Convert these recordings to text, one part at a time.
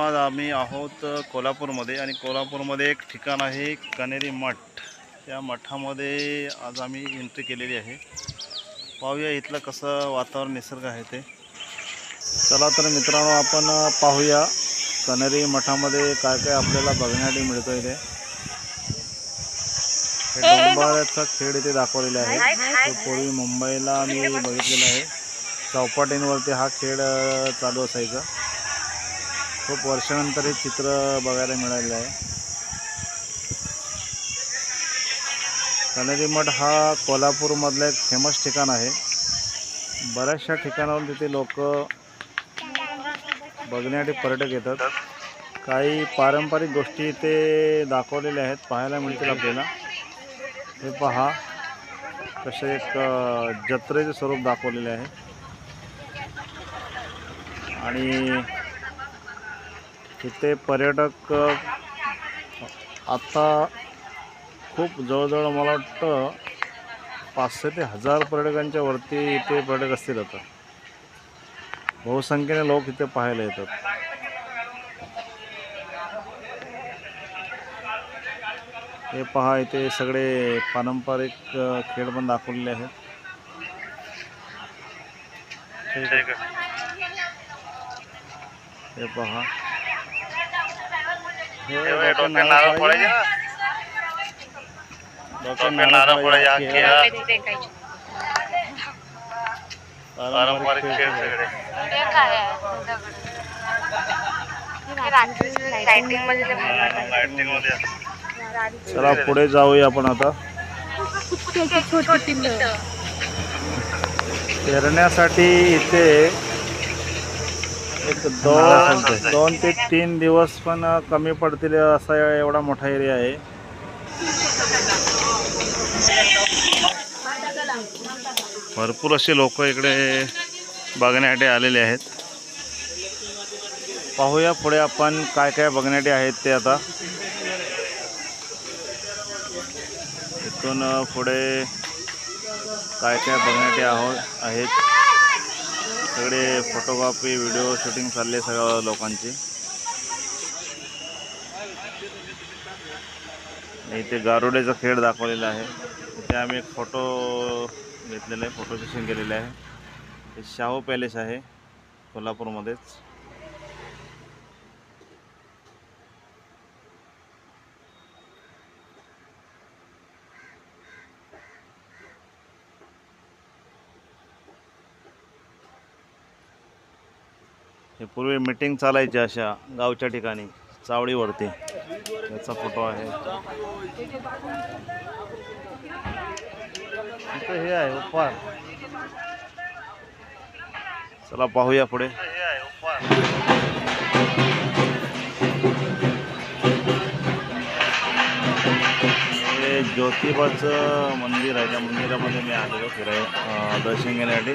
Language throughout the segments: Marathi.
आज आम्ही आहोत कोल्हापूरमध्ये आणि कोल्हापूरमध्ये एक ठिकाण आहे कनेरी मठ. त्या मठामध्ये आज आम्ही एंट्री केलेली आहे. पाहूया इथलं कसं वातावरण निसर्ग आहे ते. चला तर मित्रांनो आपण पाहूया कनेरी मठामध्ये काय काय आपल्याला बघण्यासाठी मिळतं इथे. डोंबाऱ्याचा खेळ इथे दाखवलेला आहे. तो पूर्वी मुंबईला मी बघितलेला आहे. चौपाटींवरती हा खेळ चालू असायचा. खूप वर्षानंतर हे चित्र बघायला मिळालेलं आहे. कनेरी मठ हा कोल्हापूरमधलं एक फेमस ठिकाण आहे. बऱ्याचशा ठिकाणावरून तिथे लोक बघण्यासाठी पर्यटक येतात. काही पारंपरिक गोष्टी इथे दाखवलेल्या आहेत. पाहायला मिळतील आपल्याला. हे पहा. कसे एक जत्रेचे स्वरूप दाखवलेले आहे. आणि इथे पर्यटक आत्ता आता खूप जवळजवळ मला वाटतं पाचशे ते हजार पर्यटकांच्या वरती इथे पर्यटक असतील आता. बहुसंख्येने लोक इथे पाहायला येतात. हे पहा इथे सगळे पारंपरिक खेळ पण दाखवलेले आहेत. हे पहा. नारळ नारळ हा. पारंपरिक खेळ सगळे. चला पुढे जाऊया आपण आता. फिरण्यासाठी इथे एक दोन दोन ते तीन दिवस पण कमी पडतील असा एवढा मोठा एरिया आहे. भरपूर असे लोक इकडे बघण्यासाठी आलेले आहेत. पाहूया पुढे आपण काय काय बघण्यासाठी आहेत ते आता. इथून पुढे काय काय बघण्यासाठी आहो आहेत. सगळे फोटोग्राफी व्हिडिओ शूटिंग चालले सगळ्या लोकांची. इथे गारुडेचा खेळ दाखवलेला आहे. इथे आम्ही एक फोटो घेतलेला आहे फोटो सेशन केलेलं आहे. हे शाहू पॅलेस आहे कोल्हापूरमध्येच. हे पूर्वी मिटिंग चालायची अशा गावच्या ठिकाणी चावडीवरती. याचा फोटो आहे. इथं हे आहे उपहार चला पाहूया पुढे. हे ज्योतिबाचं मंदिर आहे. त्या मंदिरामध्ये मी आलेलो फिराय दर्शन घेण्यासाठी.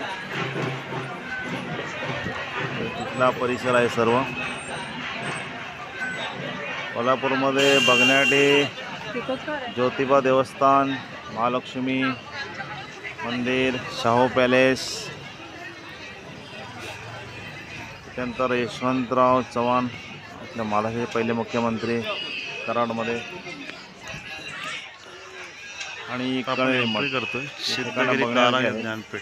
तिथला परिसर आहे सर्व. कोल्हापूरमध्ये बघण्यासाठी ज्योतिबा देवस्थान महालक्ष्मी मंदिर शाहू पॅलेस त्यानंतर यशवंतराव चव्हाण आपल्या महाराष्ट्राचे पहिले मुख्यमंत्री कराडमध्ये. आणि. करतोय. ज्ञानपीठ.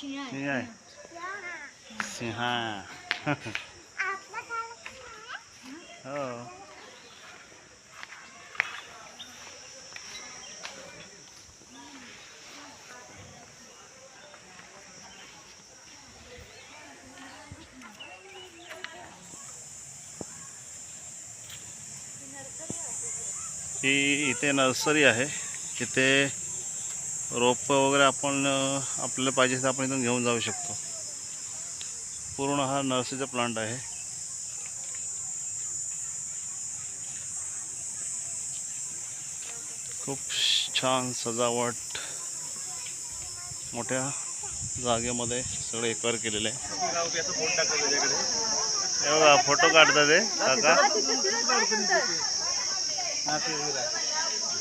हे आहे सिंहा हो ही इथे नर्सरी आहे. इथे रोपं वगैरे आपण आपल्याला पाहिजे तर आपण इथून घेऊन जाऊ शकतो. पूर्ण हा नर्सरीचा प्लांट आहे. खूप छान सजावट मोठ्या जागेमध्ये सगळं एकवर केलेलं आहे. बघा फोटो काढतात ते काका.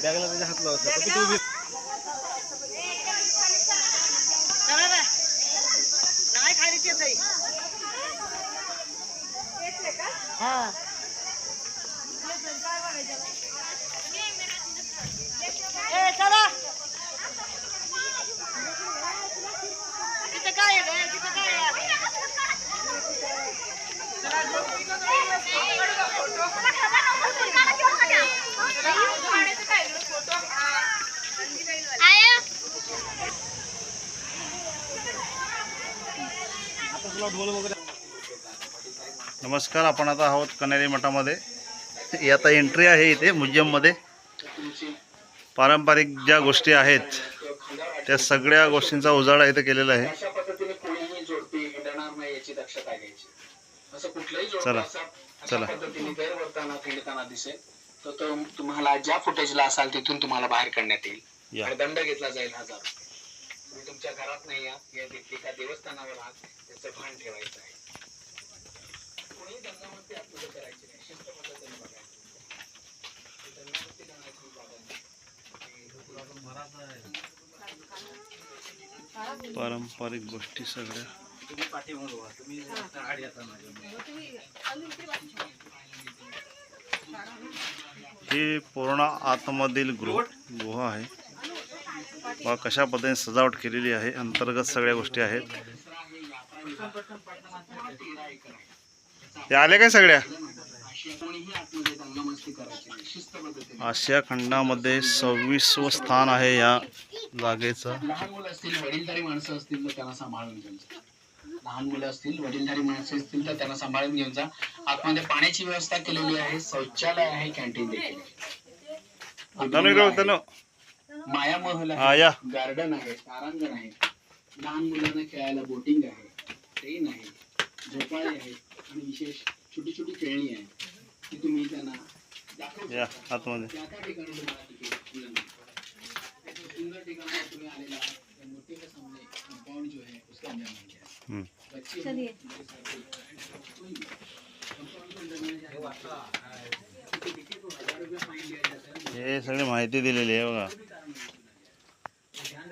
बॅगला त्याच्या हात. लावत होता. तू उभी- आता तुला ढोल वगैरे नमस्कार आपण आता आहोत कन्हेरी मठामध्ये. ही आता एंट्री आहे इथे म्युझियममध्ये पारंपरिक ज्या गोष्टी आहेत त्या सगळ्या गोष्टींचा उजाळा इथे केलेला आहे. चला. असं अशा चला. पद्धतीने गैरवर्तनात हिंडताना दिसेल. तर तो तुम्हाला ज्या फुटेजला असाल तिथून तुम्हाला बाहेर काढण्यात येईल. आणि दंड घेतला जाईल हजार. तुम्ही तुमच्या घरात नाही आहात. या एका देवस्थानावर आहात. याचं भान ठेवायचं आहे. कोणीही दंडावरती आत्महत्या करायची नाही. शिस्त पद्धतीने बघायचं. ही दंडावरती जाण्याची नाही. पारंपरिक गोष्टी सगळ्या. तुम्ही पाठीमागं व्हा. तुम्ही आड येता माझ्या. ही पूर्ण आतमधील गृह गुहा आहे. वा कशा पद्धतीने सजावट केलेली आहे. अंतर्गत सगळ्या गोष्टी आहेत. आले काय सगळ्या? आशिया खंडामध्ये सव्वीसवं स्थान आहे या जागेचं. लहान मुलं असतील वडीलधारी माणसं असतील तर त्यांना सांभाळून घेऊन जा. आतमध्ये पाण्याची व्यवस्था केलेली आहे शौचालय आहे कॅन्टीन देखील आहे. माया महल आहे. गार्डन आहे तारांगण आहे. लहान मुलांना खेळायला बोटिंग आहे ट्रेन आहे झोपाळे आहे आणि विशेष छोटी छोटी खेळणी आहे. ती तुम्ही त्यांना दाखवू त्या त्या ठिकाणी तुम्हाला सुंदर तुम्ही आलेला के सामने कंपाउंड जो है उसके अंदर चलिए। हे सगळी माहिती दिलेली आहे बघा. ध्यान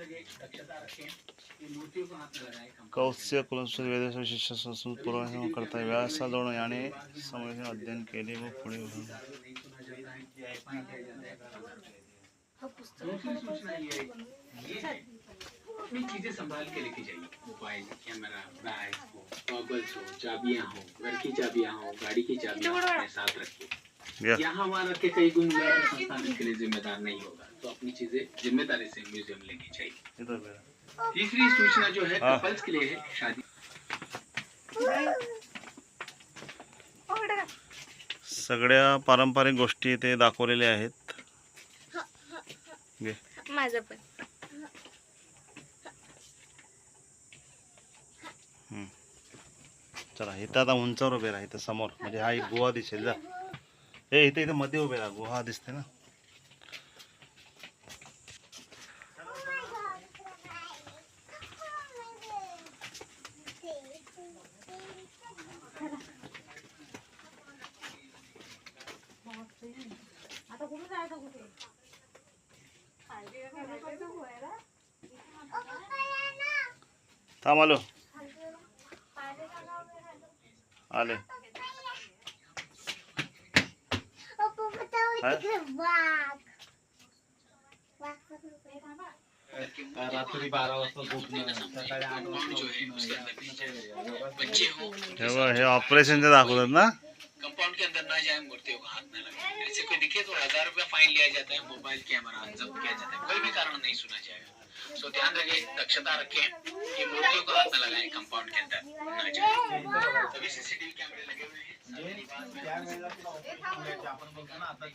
कुलस्वर वेदेश विशिष्ट संस्कृत पुराण करता व्यासाजवळ याने समोर अध्ययन केले व पुढे दूसरी अपनी चीज़ें संभाल के लेके जाइए मोबाइल कैमरा बैग हो गॉगल्स हो चाबियाँ हो घर की चाबियाँ हो गाड़ी की चाबियाँ अपने साथ रखिए। यहाँ वहाँ रख के कहीं गुम तो संस्थान इसके लिए जिम्मेदार नहीं होगा तो अपनी चीज़ें ज़िम्मेदारी से म्यूज़ियम लेके जाइए तीसरी सूचना जो है हाँ। कपल्स के लिए है शादी। सगळ्या पारंपरिक गोष्टी इथे दाखवलेल्या आहेत. माझं पण. चला इथं आता उंचावर उभे राहा इथं समोर. म्हणजे हा एक गुहा दिसेल जा. हे इथे इथे मध्ये उभे राहा गुहा दिसते ना. थांब आलो आले रात्री बारा वाजता झोपणं हो. हे ऑपरेशनचे दाखवतात ना? कंपाउंड के अंदर ना जाए मूर्तियों को हाथ न लगाए ऐसे कोई दिखे तो हज़ार रुपया फाइन लिया जाता है मोबाइल कैमरा जब्त किया जाता है कोई भी कारण नहीं सुना जाएगा सो ध्यान रखें दक्षता रखें कि मूर्तियों को हाथ न लगाए कंपाउंड के अंदर। न जाए सभी सीसीटीवी कैमरे लगे हुए हैं। त्यावेळेला तुला आपण बोलतो ना आता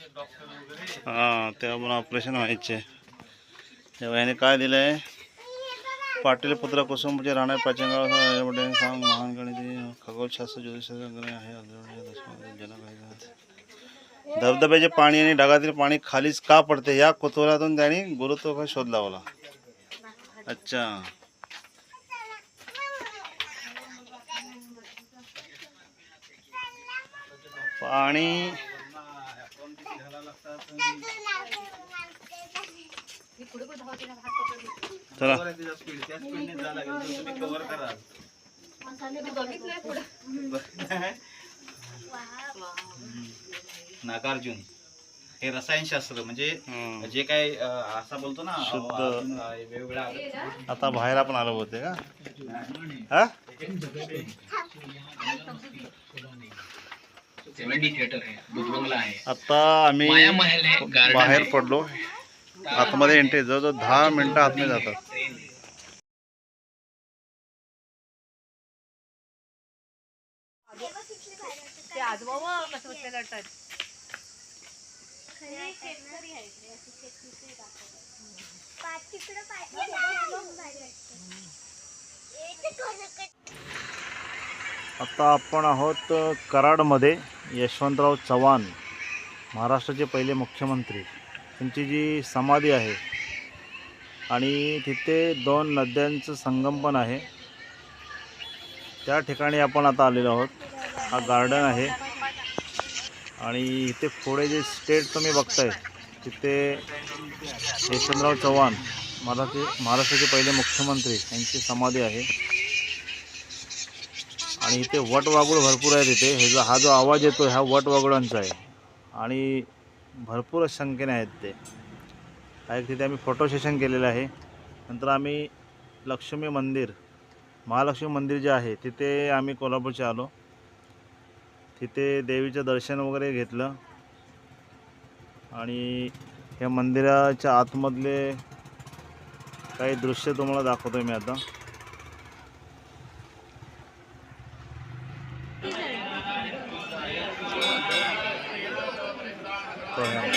ते हाँ ऑपरेशन व्हायचे तेव्हा याने काय दिलंय पाटील पुत्र कुसुमचे प्राचीन काळात सांग महान गणित खगोलशास्त्र ज्योतिषशास्त्र आहे दशकामध्ये जनक. धबधब्याचे पाणी आणि ढगातील पाणी खालीच का पडते या कुतूहलातून त्यांनी गुरुत्व शोध लावला। अच्छा. पाणी. चला. नागार्जुन. हे रसायनशास्त्र म्हणजे. जे काय असा बोलतो ना शुद्ध. वेगवेगळ्या आता बाहेर आपण आलो होते का हा सेव्हन्टी थिएटर आहे बुधबंगला आहे आता आम्ही माया महल आहे गार्डन बाहेर आहे. पडलो आतमध्ये एंट्री जवळजवळ दहा मिनिटं आतमध्ये जातात ट्रेन आहे. ते आजोबा कसं बसलेलं वाटतात आता आपण आहोत कराडमध्ये. यशवंतराव चव्हाण महाराष्ट्राचे पहिले मुख्यमंत्री. त्यांची जी समाधी आहे. आणि तिथे दोन नद्यांचं संगम पण आहे. त्या ठिकाणी आपण आता आलेलो आहोत. हा गार्डन आहे. आणि इथे पुढे जे स्टेट तुम्ही बघताय तिथे यशवंतराव चव्हाण महाराष्ट्र महाराष्ट्राचे पहिले मुख्यमंत्री यांची समाधी आहे. आणि इथे वटवागुळ भरपूर आहेत इथे हे जो हा जो आवाज येतो हा वटवागुळांचा आहे. आणि भरपूर संख्येने आहेत ते. हा एक तिथे आम्ही फोटो सेशन केलेलं आहे. नंतर आम्ही लक्ष्मी मंदिर महालक्ष्मी मंदिर जे आहे तिथे आम्ही कोल्हापूरचे आलो. तिथे देवीचं दर्शन वगैरे घेतलं. आणि या मंदिराच्या आतमधले काही दृश्य तुम्हाला दाखवतो मी आता. आहे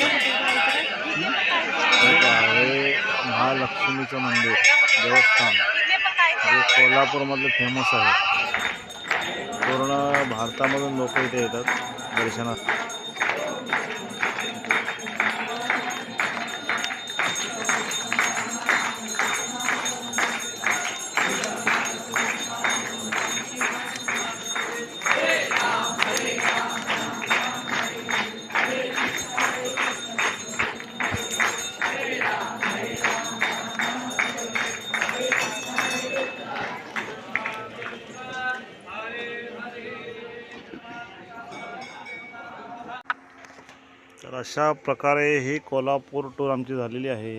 हे हे महालक्ष्मीचं मंदिर देवस्थान जे कोल्हापूरमधलं फेमस आहे. पूर्ण भारतामधून लोक इथे येतात दर्शनात अशा प्रकारे ही कोल्हापूर टूर आमची झालेली आहे.